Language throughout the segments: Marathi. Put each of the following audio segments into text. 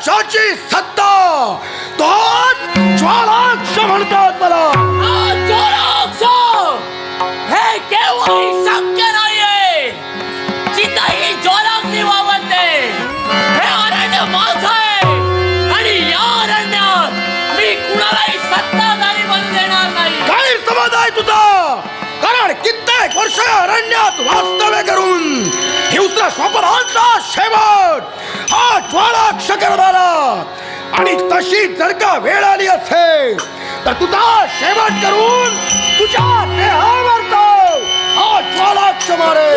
पृथ्वीराजची सत्ता। तोच ज्वालाक्ष म्हणतात मला। हे केव्हाही शक्य नाहीये। जिथंही ज्वालाग्नी वावरते हे अरण्य माझं आहे आणि या अरण्यात मी कुणालाही सत्ताधारी बनू देणार नाही. गैरसमज आहे तुझा कारण कित्येक वर्ष अरण्यात वास्तव्य करून हिंसा स्वप्नांचा शेवट. हा ज्वालाक्ष करणारा आणि तशी जर का वेळ आली असेल. तर तुझा शेवट करून तुझ्या देहावर तो हा ज्वालाक्ष मारे.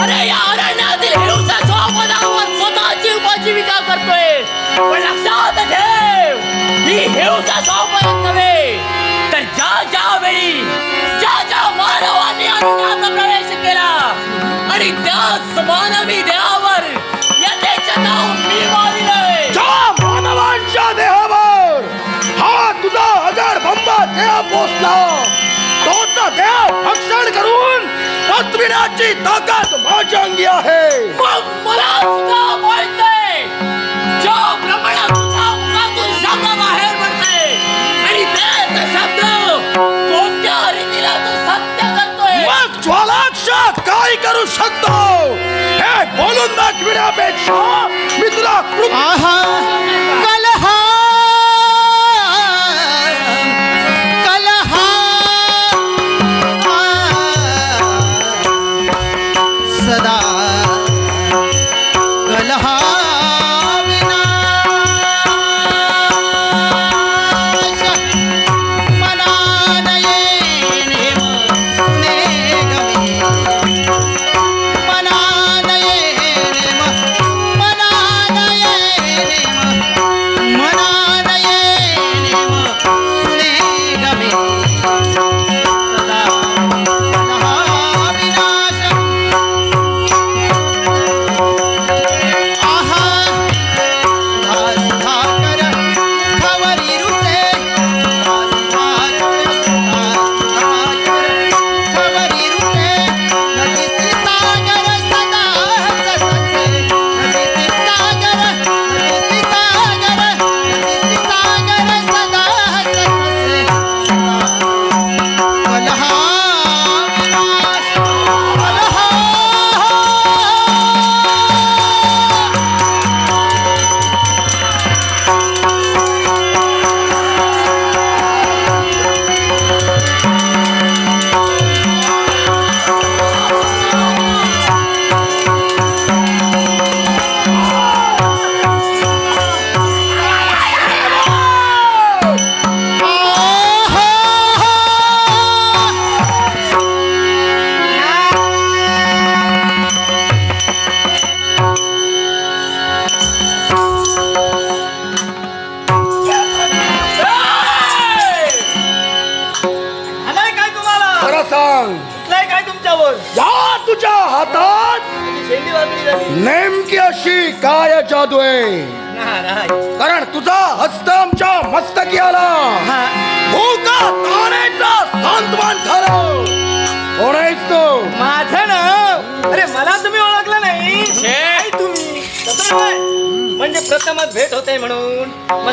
अरे या अरण्यातील हिंसा स्वपदावर स्वतःची उपजीविका करतोय. पण लक्षात ठेव ही हिंसा स्वपदात नव्हे. ज्यावेळी ज्या ज्या मानवांनी अरण्यात प्रवेश केला। आणि त्याच मानवी देहावर यथेच नाव मी मारिलंय ज्या मानवांच्या देहावर! हा तुझा हजार बंबा देह पोचला तोचा देह भक्षण करून पृथ्वीराजची ताकद माझ्या अंगी आहे। शकतो हे बोलून दाखविण्यापेक्षा मी तुला कृप- आहा सांग. कुठलाय काय तुमच्यावर? या तुझ्या हातात शेंडी वागली झाली. नेमकी अशी काय जादू आहे? कारण तुझा हस्त आमच्या मस्तकी आला भूका तारेचा सांत्वन झालं. कोण आहेस तू? माझं नाव अरे मला तुम्ही ओळखलं नाही. काय तुम्ही. काय? म्हणजे प्रथमच भेट होते म्हणून. मग